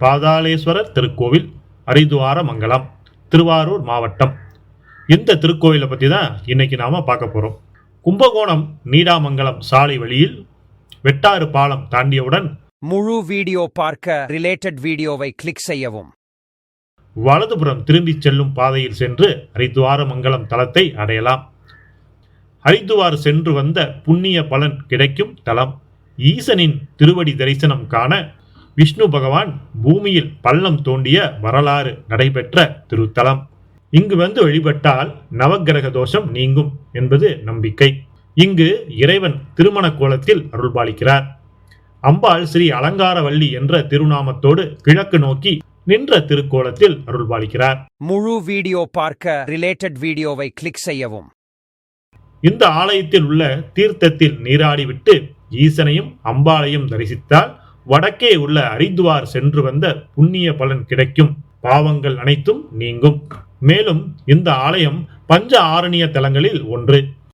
பாதாளேஸ்வரர் திருக்கோவில் அரிதுவார மங்கலம் திருவாரூர் மாவட்டம். இந்த திருக்கோவிலை பற்றி தான் இன்னைக்கு நாம பார்க்க போறோம். கும்பகோணம் நீடாமங்கலம் சாலை வழியில் வெட்டாறு பாலம் தாண்டியவுடன் முழு வீடியோ பார்க்க ரிலேட்டட் வீடியோவை கிளிக் செய்யவும். வலதுபுறம் திரும்பிச் செல்லும் பாதையில் சென்று ஹரித்துவார மங்கலம் தலத்தை அடையலாம். ஹரித்துவார் சென்று வந்த புண்ணிய பலன் கிடைக்கும் தலம். ஈசனின் திருவடி தரிசனம் காண விஷ்ணு பகவான் பூமியில் பள்ளம் தோண்டிய வரலாறு நடைபெற்ற திருத்தலம். இங்கு வந்து வழிபட்டால் நவக்கிரக தோஷம் நீங்கும் என்பது நம்பிக்கை. இங்கு இறைவன் திருமண கோலத்தில் அருள்பாலிக்கிறார். அம்பாள் ஸ்ரீ அலங்காரவல்லி என்ற திருநாமத்தோடு கிழக்கு நோக்கி நின்ற திருக்கோலத்தில் அருள்பாலிக்கிறார். முழு வீடியோ பார்க்க ரிலேட்டட் வீடியோவை கிளிக் செய்யவும். இந்த ஆலயத்தில் உள்ள தீர்த்தத்தில் நீராடிவிட்டு ஈசனையும் அம்பாளையும் தரிசித்தால் வடக்கே உள்ள ஹரித்வார் சென்று வந்த புண்ணிய பலன் கிடைக்கும். பாவங்கள் அனைத்தும் நீங்கும். மேலும் இந்த ஆலயம் பஞ்ச ஆரணிய தலங்களில் ஒன்று.